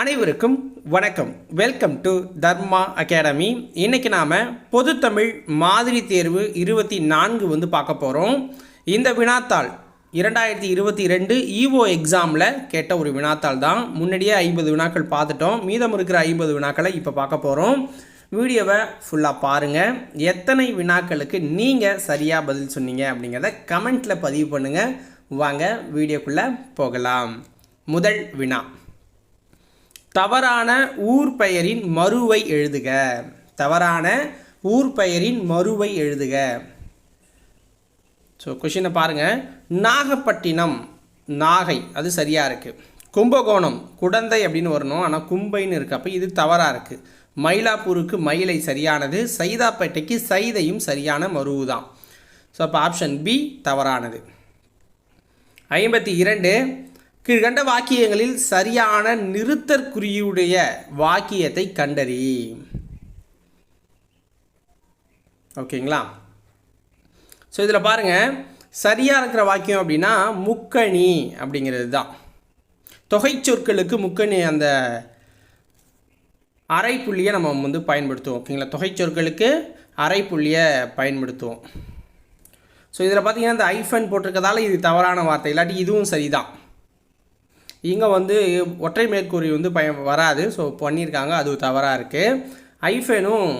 அனைவருக்கும் வணக்கம். Welcome to Dharma academy இன்றைக்கி நாம் பொதுத்தமிழ் மாதிரி தேர்வு இருபத்தி நான்கு வந்து பார்க்க போகிறோம் இந்த வினாத்தாள் இரண்டாயிரத்தி இருபத்தி ரெண்டு இஓ எக்ஸாமில் கேட்ட ஒரு வினாத்தாள் தான். முன்னாடியே ஐம்பது வினாக்கள் பார்த்துட்டோம். மீதம் இருக்கிற ஐம்பது வினாக்களை இப்போ பார்க்க போகிறோம் வீடியோவை ஃபுல்லாக பாருங்கள் எத்தனை வினாக்களுக்கு நீங்கள் சரியாக பதில் சொன்னீங்க அப்படிங்கிறத கமெண்ட்டில் பதிவு பண்ணுங்கள் வாங்க வீடியோக்குள்ளே போகலாம். முதல் வினா. தவறான ஊர் பெயரின் மறுவை எழுதுக. தவறான ஊர் பெயரின் மறுவை எழுதுக. ஸோ கொஷினை பாருங்கள் நாகப்பட்டினம் நாகை அது சரியாக இருக்குது கும்பகோணம் குடந்தை அப்படின்னு வரணும். ஆனால் கும்பைன்னு இருக்குது அப்போ இது தவறாக இருக்குது மயிலாப்பூருக்கு மயிலை சரியானது. சைதாப்பேட்டைக்கு சைதையும் சரியான மருவு தான். ஸோ அப்போ ஆப்ஷன் பி தவறானது. ஐம்பத்தி இரண்டு கீழ்கண்ட வாக்கியங்களில் சரியான நிறுத்தற்குறியுடைய வாக்கியத்தை கண்டறி. ஓகேங்களா? ஸோ இதில் பாருங்கள் சரியாக இருக்கிற வாக்கியம் அப்படின்னா முக்கணி அப்படிங்கிறது தான் தொகை சொற்களுக்கு முக்கணி அந்த அரைப்புள்ளியை நம்ம வந்து பயன்படுத்துவோம். ஓகேங்களா? தொகை சொற்களுக்கு அரைப்புள்ளியை பயன்படுத்துவோம். ஸோ இதில் பார்த்தீங்கன்னா இந்த ஐஃபன் போட்டிருக்கதால இது தவறான வார்த்தை. இல்லாட்டி இதுவும் சரிதான். இங்கே வந்து ஒற்றை மேற்கூறி வந்து பய வராது. ஸோ பண்ணியிருக்காங்க. அது தவறாக இருக்குது ஐஃபேனும்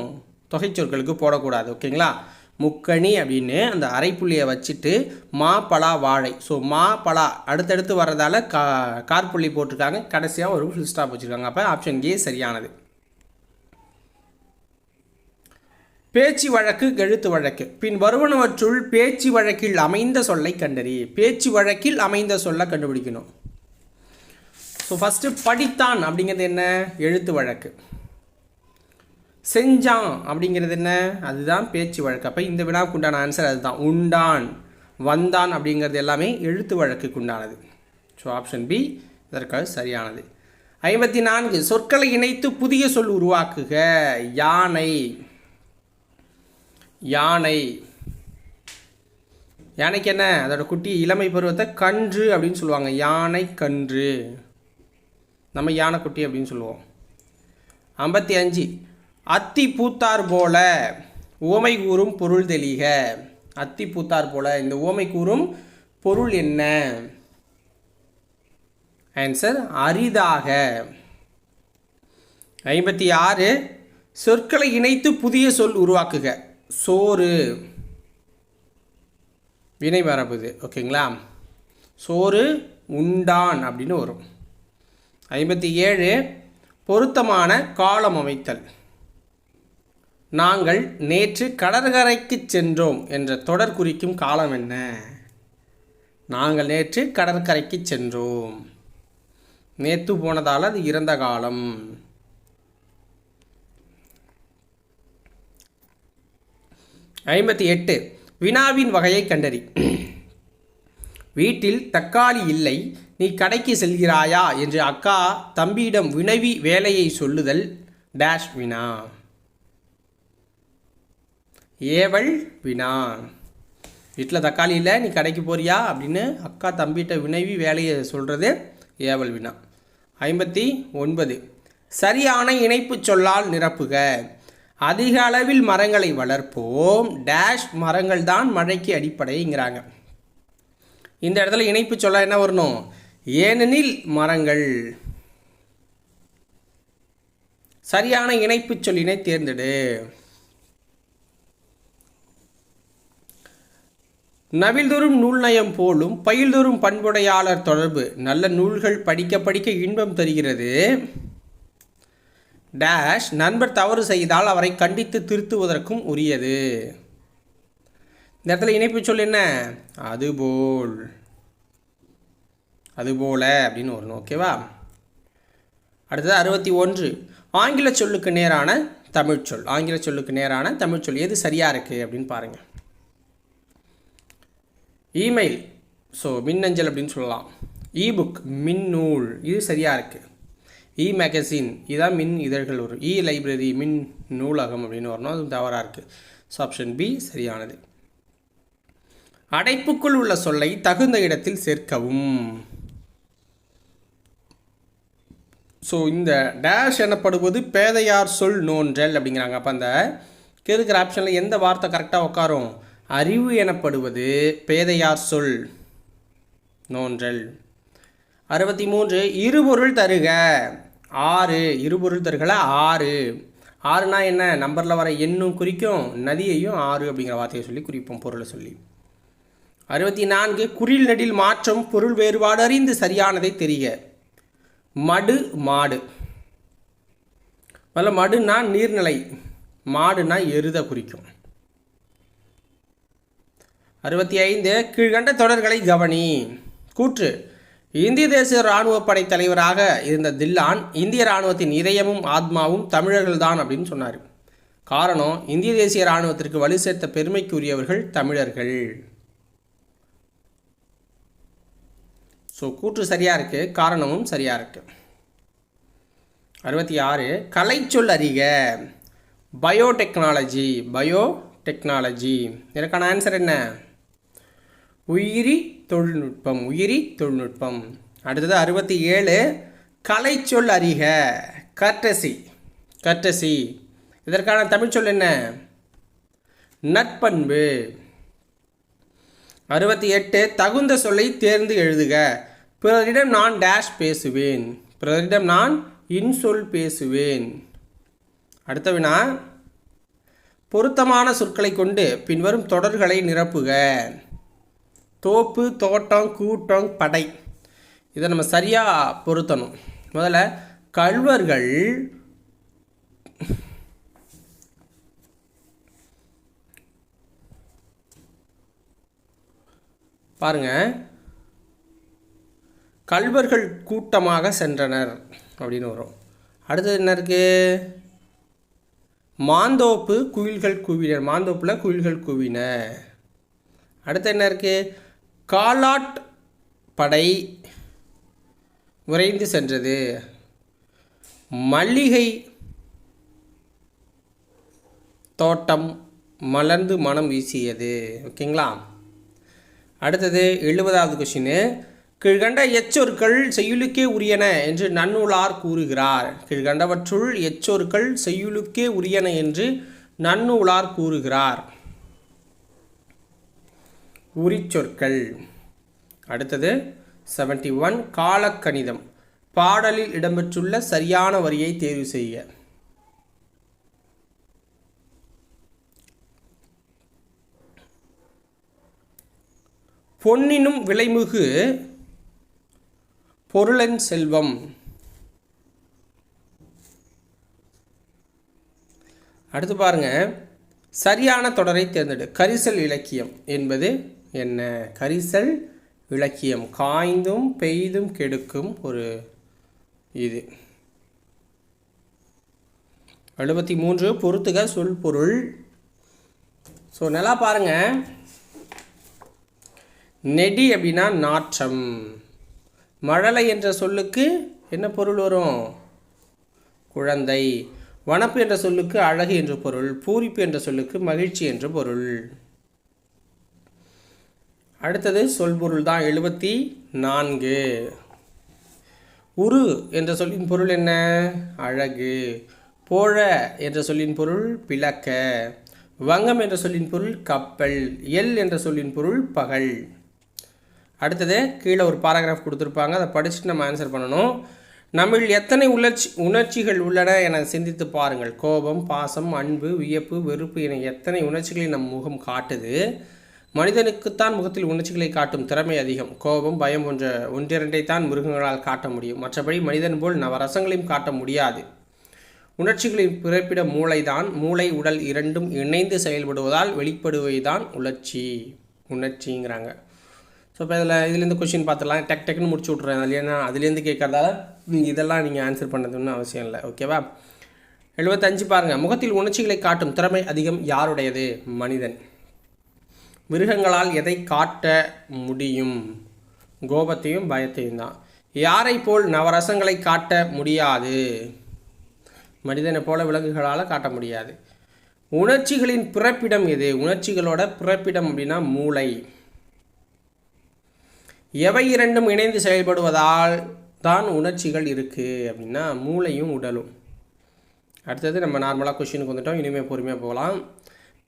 தொகைச்சொற்களுக்கு போடக்கூடாது ஓகேங்களா? முக்கணி அப்படின்னு அந்த அரைப்புள்ளியை வச்சுட்டு மா பலா வாழை. ஸோ மா பலா அடுத்தடுத்து வர்றதால கா கார்புள்ளி போட்டிருக்காங்க. கடைசியாக ஒரு ஃபுல் ஸ்டாப் வச்சுருக்காங்க. அப்போ ஆப்ஷன் ஏ சரியானது. பேச்சு வழக்கு எழுத்து வழக்கு. பின் வருவனவற்றுள் பேச்சு வழக்கில் அமைந்த சொல்லை கண்டறி பேச்சு வழக்கில் அமைந்த சொல்லை கண்டுபிடிக்கணும். ஸோ ஃபஸ்ட்டு படித்தான் அப்படிங்கிறது என்ன? எழுத்து வழக்கு. செஞ்சான் அப்படிங்கிறது என்ன? அதுதான் பேச்சு வழக்கு. அப்போ இந்த வினாவுக்கு உண்டான ஆன்சர் அதுதான். உண்டான் வந்தான் அப்படிங்கிறது எல்லாமே எழுத்து வழக்குக்கு உண்டானது ஸோ ஆப்ஷன் பி இதற்காக சரியானது. ஐம்பத்தி நான்கு சொற்களை இணைத்து புதிய சொல் உருவாக்குக. யானை. யானை. யானைக்கு என்ன? அதோட குட்டி இளமை பருவத்தை கன்று அப்படின்னு சொல்லுவாங்க. யானை கன்று. நம்ம யானைக்குட்டி அப்படின்னு சொல்லுவோம். ஐம்பத்தி அஞ்சு அத்தி பூத்தார் போல ஓமை கூறும் பொருள் தெளிக. அத்தி பூத்தார் போல இந்த ஓமை கூறும் பொருள் என்ன? ஆன்சர் அரிதாக. ஐம்பத்தி ஆறு சொற்களை இணைத்து புதிய சொல் உருவாக்குக. சோறு. வினை மரபுது ஓகேங்களா சோறு உண்டான் அப்படின்னு வரும். ஐம்பத்தி ஏழு பொருத்தமான காலம் அமைத்தல். நாங்கள் நேற்று கடற்கரைக்கு சென்றோம் என்ற தொடர் குறிக்கும் காலம் என்ன? நாங்கள் நேற்று கடற்கரைக்கு சென்றோம். நேற்று போனதால் அது இறந்த காலம். ஐம்பத்தி எட்டு வினாவின் வகையை கண்டறி. வீட்டில் தக்காளி இல்லை நீ கடைக்கு செல்கிறாயா? என்று அக்கா தம்பியிடம் வினவி வேலையை சொல்லுதல் டேஷ் வினா ஏவல் வினா வீட்டில் தக்காளி இல்லை நீ கடைக்கு போறியா? அப்படின்னு அக்கா தம்பிகிட்ட வினவி வேலையை சொல்கிறது ஏவல் வினா ஐம்பத்தி ஒன்பது. சரியான இணைப்பு சொல்லால் நிரப்புக. அதிக அளவில் மரங்களை வளர்ப்போம். டேஷ் மரங்கள் தான் மழைக்கு அடிப்படைங்கிறாங்க. இந்த இடத்துல இணைப்பு சொல்ல என்ன வரணும்? ஏனெனில் மரங்கள். சரியான இணைப்பு சொல்லினை தேர்ந்தெடு. நவில்தோறும் நூல் நயம் போலும் பயில்தோறும் பண்புடையாளர் தொடர்பு. நல்ல நூல்கள் படிக்க படிக்க இன்பம் தருகிறது. டேஷ் நண்பர் தவறு செய்தால் அவரை கண்டித்து திருத்துவதற்கும் உரியது. இந்த இடத்துல இணைப்பு சொல் என்ன? அதுபோல். அதுபோல அப்படின்னு வரணும் ஓகேவா அடுத்தது அறுபத்தி ஒன்று. ஆங்கில சொல்லுக்கு நேரான தமிழ்ச்சொல் ஆங்கில சொல்லுக்கு நேரான தமிழ்ச்சொல் எது சரியாக இருக்குது அப்படின்னு பாருங்கள் இமெயில் ஸோ மின்னஞ்சல் அப்படின்னு சொல்லலாம். இபுக் மின்னூல். இது சரியாக இருக்குது இ மேகசின் இதான் மின் இதழ்கள் வரும். இ லைப்ரரி மின் நூலகம் அப்படின்னு வரணும். அது தவறாக இருக்குது ஸோ ஆப்ஷன் பி சரியானது. அடைப்புக்குள் உள்ள சொல்லை தகுந்த இடத்தில் சேர்க்கவும். ஸோ இந்த டேஷ் எனப்படுவது பேதையார் சொல் நோன்றல் அப்படிங்கிறாங்க. அப்போ அந்த இருக்கிற ஆப்ஷனில் எந்த வார்த்தை கரெக்டாக உட்காரும்? அறிவு எனப்படுவது பேதையார் சொல் நோன்றல். அறுபத்தி மூன்று இருபொருள் தருக. ஆறு இருபொருள் தருகல ஆறு. ஆறுனா என்ன? நம்பரில் வர எண்ணும் குறிக்கும் நதியையும் ஆறு அப்படிங்கிற வார்த்தையை சொல்லி குறிப்போம் பொருளை சொல்லி. அறுபத்தி நான்கு குறில் நெடில் மாற்றம் பொருள் வேறுபாடு அறிந்து சரியானதை தெரிய மடு மாடு. முதல்ல மடுனா நீர்நிலை மாடுனா எருத குறிக்கும். அறுபத்தி ஐந்து கீழ்கண்ட தொடர்களை கவனி. கூற்று இந்திய தேசிய இராணுவ படை தலைவராக இருந்த தில்லான் இந்திய இராணுவத்தின் இதயமும் ஆத்மாவும் தமிழர்கள்தான் அப்படின்னு சொன்னார். காரணம் இந்திய தேசிய இராணுவத்திற்கு வலு சேர்த்த பெருமைக்குரியவர்கள் தமிழர்கள். ஸோ கூற்று சரியாக இருக்குது காரணமும் சரியாக இருக்குது அறுபத்தி ஆறு கலைச்சொல் அறிக. பயோடெக்னாலஜி பயோடெக்னாலஜி இதற்கான ஆன்சர் என்ன? உயிரி தொழில்நுட்பம் உயிரி தொழில்நுட்பம். அடுத்தது அறுபத்தி ஏழு கலைச்சொல் அறிக. Courtesy courtesy. இதற்கான தமிழ்ச்சொல் என்ன? நட்பண்பு அறுபத்தி எட்டு தகுந்த சொல்லை தேர்ந்து எழுதுக. பிறரிடம் நான் டேஷ் பேசுவேன். பிறரிடம் நான் இன்சொல் பேசுவேன். அடுத்த வினா. பொருத்தமான சொற்களை கொண்டு பின்வரும் தொடர்களை நிரப்புக. தோப்பு தோட்டம் கூட்டம் படை. இதை நம்ம சரியாக பொருத்தணும். முதல்ல கல்வர்கள் பாருங்கள் கல்வர்கள் கூட்டமாக சென்றனர் அப்படின்னு வரும். அடுத்தது என்ன இருக்குது மாந்தோப்பு குயில்கள் குவினர். மாந்தோப்பில் குயில்கள் குவின அடுத்து என்ன இருக்குது காலாட் படை விரைந்து சென்றது. மல்லிகை தோட்டம் மலர்ந்து மனம் வீசியது. ஓகேங்களா? அடுத்தது எழுபதாவது கொஷின்னு கீழ்கண்ட எச்சொற்கள் செய்யுளுக்கே உரியன என்று நன்னூலார் கூறுகிறார். கீழ்கண்டவற்றுள் எச்சொற்கள் செய்யுளுக்கே உரியன என்று நன்னூலார் கூறுகிறார். உரிச்சொற்கள். அடுத்தது செவன்டி ஒன் காலக்கணிதம். பாடலில் இடம்பெற்றுள்ள சரியான வரியை தேர்வு செய்ய பொன்னினும் விலைமுகு பொருளன் செல்வம். அடுத்து பாருங்க. சரியான தொடரை தேர்ந்தெடு. கரிசல் இலக்கியம் என்பது என்ன? கரிசல் இலக்கியம். காய்ந்தும் பெய்தும் கெடுக்கும் ஒரு இது. எழுபத்தி மூன்று பொறுத்துக சொல் பொருள். ஸோ நல்லா பாருங்க. நெடி அப்படின்னா நாற்றம். மழலை என்ற சொல்லுக்கு என்ன பொருள் வரும்? குழந்தை. வனப்பு என்ற சொல்லுக்கு அழகு என்ற பொருள் பூரிப்பு என்ற சொல்லுக்கு மகிழ்ச்சி என்ற பொருள். அடுத்தது சொல்பொருள் தான் எழுபத்தி நான்கு. உரு என்ற சொல்லின் பொருள் என்ன? அழகு. போழ என்ற சொல்லின் பொருள் பிளக்க. வங்கம் என்ற சொல்லின் பொருள் கப்பல். எல் என்ற சொல்லின் பொருள் பகல். அடுத்தது கீழே ஒரு பேராகிராஃப் கொடுத்துருப்பாங்க. அதை படிச்சுட்டு நம்ம ஆன்சர் பண்ணணும். நம்மில் எத்தனை உணர்ச்சி உணர்ச்சிகள் உள்ளன என சிந்தித்து பாருங்கள். கோபம் பாசம் அன்பு வியப்பு வெறுப்பு என எத்தனை உணர்ச்சிகளை நம் முகம் காட்டுது. மனிதனுக்குத்தான் முகத்தில் உணர்ச்சிகளை காட்டும் திறமை அதிகம். கோபம் பயம் போன்ற ஒன்றிரண்டை தான் மிருகங்களால் காட்ட முடியும். மற்றபடி மனிதன் போல் நவரசங்களையும் காட்ட முடியாது. உணர்ச்சிகளின் பிறப்பிட மூளைதான் மூளை உடல் இரண்டும் இணைந்து செயல்படுவதால் வெளிப்படுவதுதான் உணர்ச்சி. உணர்ச்சிங்கிறாங்க. ஸோ இப்போ இதில் இதுலேருந்து கொஷின் பார்த்துலாம் டெக் டெக்னு முடிச்சு விட்றேன் இல்லைன்னா ஏன்னா அதுலேருந்து கேட்கறதால நீங்கள் இதெல்லாம் நீங்கள் ஆன்சர் பண்ணதுன்னு அவசியம் இல்லை. ஓகேவா எழுபத்தஞ்சு பாருங்கள் முகத்தில் உணர்ச்சிகளை காட்டும் திறமை அதிகம் யாருடையது? மனிதன். மிருகங்களால் எதை காட்ட முடியும்? கோபத்தையும் பயத்தையும் தான். யாரை போல் நவரசங்களை காட்ட முடியாது? மனிதனை போல விலங்குகளால் காட்ட முடியாது. உணர்ச்சிகளின் பிறப்பிடம் எது? உணர்ச்சிகளோட பிறப்பிடம் அப்படின்னா மூளை. எவை இரண்டும் இணைந்து செயல்படுவதால் தான் உணர்ச்சிகள் இருக்குது அப்படின்னா மூளையும் உடலும். அடுத்தது நம்ம நார்மலாக கொஷினுக்கு வந்துட்டோம். இனிமேல் பொறுமையாக போகலாம்.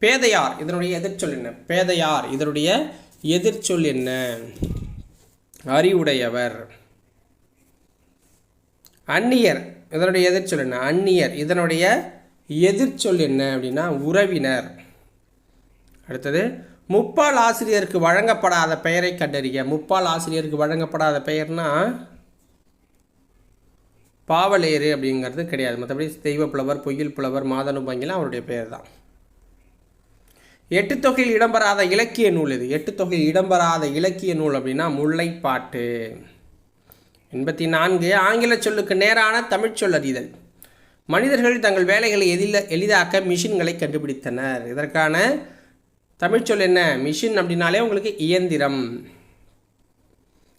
பேதையார் இதனுடைய எதிர்ச்சொல் என்ன? பேதையார் இதனுடைய எதிர்ச்சொல் என்ன? அறிவுடையவர். அந்நியர் இதனுடைய எதிர்ச்சொல் என்ன? அந்நியர் இதனுடைய எதிர்ச்சொல் என்ன அப்படின்னா உறவினர். அடுத்தது முப்பால் ஆசிரியருக்கு வழங்கப்படாத பெயரை கண்டறிய முப்பால் ஆசிரியருக்கு வழங்கப்படாத பெயர்னா பாவலேறு அப்படிங்கிறது கிடையாது. மற்றபடி தெய்வ புலவர் பொய்யில் புலவர் மாதனும் பங்கிலாம் அவருடைய பெயர் தான் எட்டு தொகையில் இடம்பெறாத இலக்கிய நூல் இது எட்டு தொகையில் இடம்பெறாத இலக்கிய நூல் அப்படின்னா முல்லைப்பாட்டு. எண்பத்தி நான்கு ஆங்கில சொல்லுக்கு நேரான தமிழ் சொல் அறிதல். மனிதர்கள் தங்கள் வேலைகளை எதில எளிதாக்க மிஷின்களை கண்டுபிடித்தனர். இதற்கான தமிழ் சொல் என்ன? மிஷின் அப்படின்னாலே உங்களுக்கு இயந்திரம்.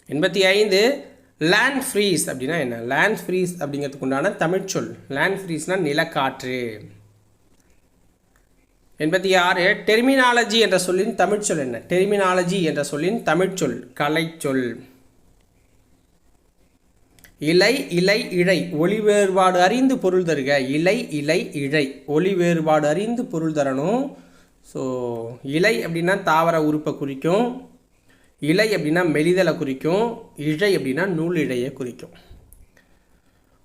எண்பத்தி ஐந்து லேண்ட் ஃப்ரீஸ் அப்படின்னா என்ன? லேண்ட் ஃப்ரீஸ் அப்படிங்கிறதுக்கு உண்டான தமிழ் சொல். லேண்ட் ஃப்ரீஸ்னால் நிலக்காற்று. எண்பத்தி ஆறு டெர்மினாலஜி என்ற சொல்லின் தமிழ் சொல் என்ன? டெர்மினாலஜி என்ற சொல்லின் தமிழ் சொல் கலைச்சொல் இலை இலை இழை ஒளி வேறுபாடு அறிந்து பொருள் தருக. இலை இலை இழை. ஒளி வேறுபாடு அறிந்து பொருள் தரணும். ஸோ இலை அப்படின்னா தாவர உறுப்பை குறிக்கும். இலை அப்படின்னா மெலிதலை குறிக்கும். இழை அப்படின்னா நூல் இழையை குறிக்கும்.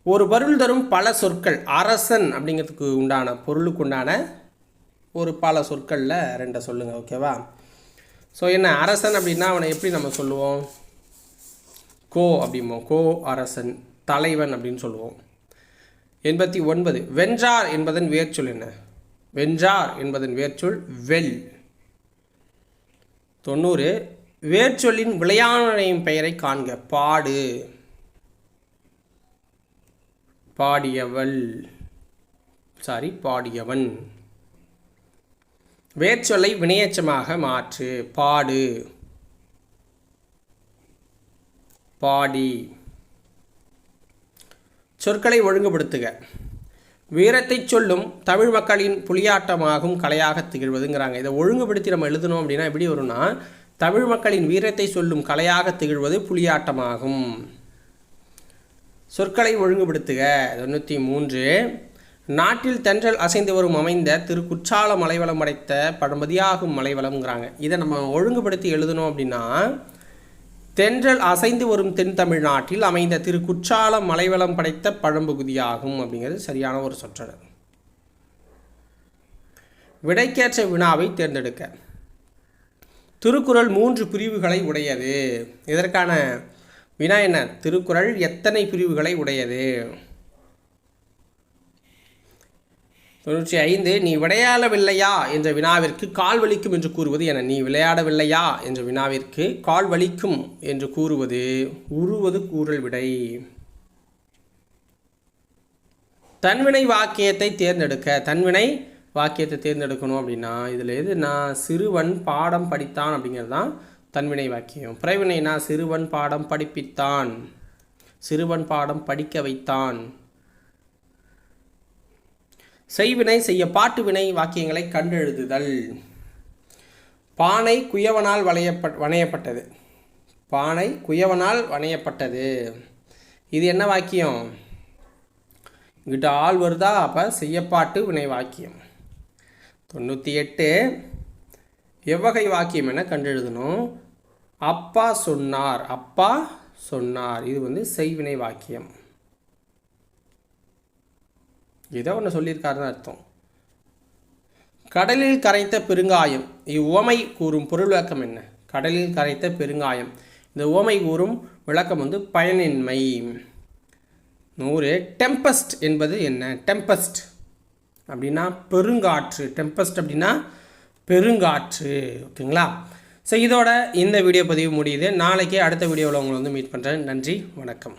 ஒரு பொருள் தரும் பல சொற்கள். அரசன் அப்படிங்கிறதுக்கு உண்டான பொருளுக்கு உண்டான ஒரு பல சொற்களில் ரெண்டை சொல்லுங்கள் ஓகேவா? ஸோ என்ன அரசன் அப்படின்னா அவனை எப்படி நம்ம சொல்லுவோம்? கோ அப்படிம்போம். கோ அரசன் தலைவன் அப்படின்னு சொல்லுவோம். எண்பத்தி ஒன்பது. வென்றார் என்பதன் வேர்ச்சொல் என்ன? வென்றார் என்பதன் வேர்ச்சொல் வெல். தொண்ணூறு. வேர்ச்சொல்லின் விளையாணையும் பெயரை காண்க. பாடு. பாடியவள். சாரி பாடியவன். வேர்ச்சொல்லை வினையச்சமாக மாற்று. பாடு. பாடி. சொற்களை ஒழுங்குபடுத்துக. வீரத்தை சொல்லும் தமிழ் மக்களின் புலியாட்டமாகும் கலையாக திகழ்வதுங்கிறாங்க. இதை ஒழுங்குபடுத்தி நம்ம எழுதணும் அப்படின்னா எப்படி வரும்னா தமிழ் மக்களின் வீரத்தை சொல்லும் கலையாக திகழ்வது புலியாட்டமாகும். சொற்களை ஒழுங்குபடுத்துக. தொண்ணூற்றி மூன்று. நாட்டில் தென்றல் அசைந்து வரும் அமைந்த திரு குற்றால மலைவளம் அடைத்த பழமதியாகும் மலைவளம்ங்கிறாங்க. இதை நம்ம ஒழுங்குபடுத்தி எழுதணும் அப்படின்னா தென்றல் அசைந்து வரும் தென் தமிழ்நாட்டில் அமைந்த திரு குற்றால மலைவளம் படைத்த பழம்பகுதியாகும் அப்படிங்கிறது சரியான ஒரு சொற்றொடர். விடைக்கேற்ற வினாவை தேர்ந்தெடுக்க. திருக்குறள் மூன்று பிரிவுகளை உடையது. இதற்கான வினா என்ன? திருக்குறள் எத்தனை பிரிவுகளை உடையது? தொண்ணூற்றி ஐந்து நீ விளையாடவில்லையா? என்ற வினாவிற்கு கால் வலிக்கும் என்று கூறுவது என நீ விளையாடவில்லையா? என்ற வினாவிற்கு கால் வலிக்கும் என்று கூறுவது உருவது கூறல் விடை. தன்வினை வாக்கியத்தை தேர்ந்தெடுக்க தன்வினை வாக்கியத்தை தேர்ந்தெடுக்கணும் அப்படின்னா இதில் எது? நான் சிறுவன் பாடம் படித்தான் அப்படிங்கிறது தான் தன்வினை வாக்கியம். பிறவினைனா சிறுவன் பாடம் படிப்பித்தான் சிறுவன் பாடம் படிக்க வைத்தான். செய்வினை செய்ய பாட்டு வினை வாக்கியங்களை கண்டெழுதுதல். பானை குயவனால் வளையப்பட் வணையப்பட்டது. பானை குயவனால் வணையப்பட்டது. இது என்ன வாக்கியம்? இங்கிட்ட ஆள் வருதா? அப்போ செய்யப்பாட்டு வினை வாக்கியம். தொண்ணூற்றி எட்டு எவ்வகை வாக்கியம் என கண்டெழுதணும். அப்பா சொன்னார். அப்பா சொன்னார். இது வந்து செய்வினை வாக்கியம். ஏதோ ஒன்று சொல்லியிருக்காருன்னு அர்த்தம். கடலில் கரைத்த பெருங்காயம் இவ்வுவமை கூறும் பொருள் விளக்கம் என்ன? கடலில் கரைத்த பெருங்காயம். இந்த உவமை கூறும் விளக்கம் வந்து பயனின்மை. நூறு டெம்பஸ்ட் என்பது என்ன? டெம்பஸ்ட் அப்படின்னா பெருங்காற்று. டெம்பஸ்ட் அப்படின்னா பெருங்காற்று. ஓகேங்களா? ஸோ இதோட இந்த வீடியோ பதிவு முடியுது. நாளைக்கே அடுத்த வீடியோவில் உங்களை வந்து மீட் பண்ணுறேன் நன்றி வணக்கம்.